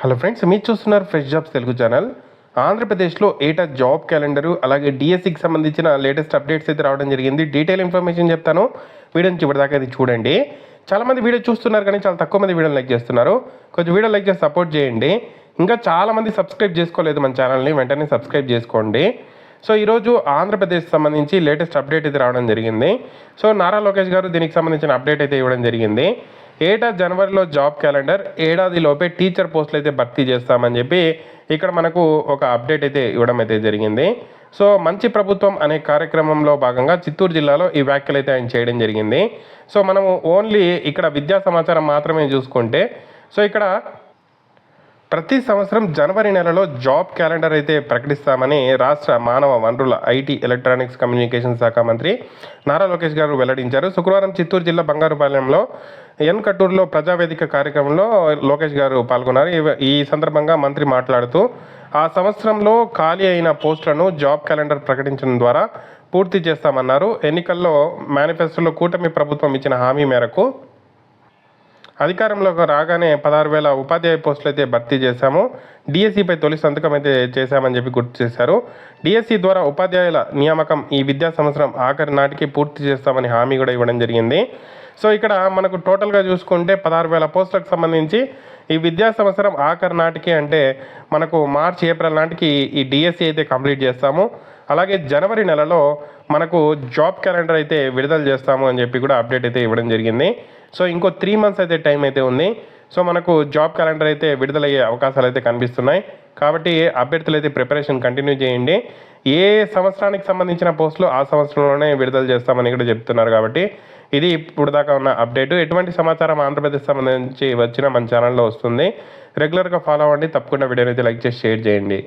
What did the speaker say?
Hello friends మీరు చూస్తున్నారు fresh jobs Telugu channel ఆంధ్రప్రదేశ్లో ఏటా జాబ్ క్యాలెండరు అలాగే డిఎస్సికి సంబంధించిన లేటెస్ట్ అప్డేట్స్ అయితే రావడం జరిగింది. డీటెయిల్ ఇన్ఫర్మేషన్ చెప్తాను. వీడియోని చివరిదాకా ఇది చూడండి. చాలామంది వీడియో చూస్తున్నారు కానీ చాలా తక్కువ మంది వీడియో లైక్ చేస్తున్నారు. కొంచెం వీడియో లైక్ చేసి సపోర్ట్ చేయండి. ఇంకా చాలామంది సబ్స్క్రైబ్ చేసుకోలేదు మన ఛానల్ని వెంటనే సబ్స్క్రైబ్ చేసుకోండి. సో ఈరోజు ఆంధ్రప్రదేశ్ సంబంధించి లేటెస్ట్ అప్డేట్ అయితే రావడం జరిగింది. సో నారా లోకేష్ గారు దీనికి సంబంధించిన అప్డేట్ అయితే ఇవ్వడం జరిగింది. ఏటా జనవరిలో జాబ్ క్యాలెండర్ ఏడాదిలోపే టీచర్ పోస్టులు అయితే భర్తీ చేస్తామని చెప్పి ఇక్కడ మనకు ఒక అప్డేట్ అయితే ఇవ్వడం అయితే జరిగింది. సో మంచి ప్రభుత్వం అనే కార్యక్రమంలో భాగంగా చిత్తూరు జిల్లాలో ఈ వ్యాఖ్యలు అయితే ఆయన చేయడం జరిగింది. సో మనము ఓన్లీ ఇక్కడ విద్యా సమాచారం మాత్రమే చూసుకుంటే సో ఇక్కడ ప్రతి సంవత్సరం జనవరి నెలలో జాబ్ క్యాలెండర్ అయితే ప్రకటిస్తామని రాష్ట్ర మానవ వనరుల ఐటీ ఎలక్ట్రానిక్స్ కమ్యూనికేషన్ శాఖ మంత్రి నారా లోకేష్ గారు వెల్లడించారు. శుక్రవారం చిత్తూరు జిల్లా బంగారుపాలెంలో ఎన్ కట్టూరులో ప్రజావేదిక కార్యక్రమంలో లోకేష్ గారు పాల్గొన్నారు. ఈ- ఈ సందర్భంగా మంత్రి మాట్లాడుతూ ఆ సంవత్సరంలో ఖాళీ అయిన పోస్టులను జాబ్ క్యాలెండర్ ప్రకటించడం ద్వారా పూర్తి చేస్తామన్నారు. ఎన్నికల్లో మేనిఫెస్టోలో కూటమి ప్రభుత్వం ఇచ్చిన హామీ మేరకు అధికారంలోకి రాగానే పదహారు వేల ఉపాధ్యాయ పోస్టులు అయితే భర్తీ చేశాము. డిఎస్సిపై తొలి సంతకం అయితే చేశామని చెప్పి గుర్తు చేశారు. డిఎస్సి ద్వారా ఉపాధ్యాయుల నియామకం ఈ విద్యా సంవత్సరం ఆఖరి నాటికి పూర్తి చేస్తామని హామీ కూడా ఇవ్వడం జరిగింది. సో ఇక్కడ మనకు టోటల్గా చూసుకుంటే పదహారు వేల పోస్టులకు సంబంధించి ఈ విద్యా సంవత్సరం ఆఖరి నాటికి అంటే మనకు మార్చ్ ఏప్రిల్ నాటికి ఈ డిఎస్సి అయితే కంప్లీట్ చేస్తాము. అలాగే జనవరి నెలలో మనకు జాబ్ క్యాలెండర్ అయితే విడుదల చేస్తాము అని చెప్పి కూడా అప్డేట్ అయితే ఇవ్వడం జరిగింది. సో ఇంకో త్రీ మంత్స్ అయితే టైం అయితే ఉంది. సో మనకు జాబ్ క్యాలెండర్ అయితే విడుదలయ్యే అవకాశాలు అయితే కనిపిస్తున్నాయి. కాబట్టి అభ్యర్థులు అయితే ప్రిపరేషన్ కంటిన్యూ చేయండి. ఏ సంవత్సరానికి సంబంధించిన పోస్టులు ఆ సంవత్సరంలోనే విడుదల చేస్తామని కూడా చెప్తున్నారు కాబట్టి ఇది ఇప్పుడు దాకా ఉన్న అప్డేట్. ఎటువంటి సమాచారం ఆంధ్రప్రదేశ్ సంబంధించి వచ్చిన మన ఛానల్లో వస్తుంది. రెగ్యులర్గా ఫాలో అవ్వండి. తప్పకుండా వీడియోని అయితే లైక్ చేసి షేర్ చేయండి.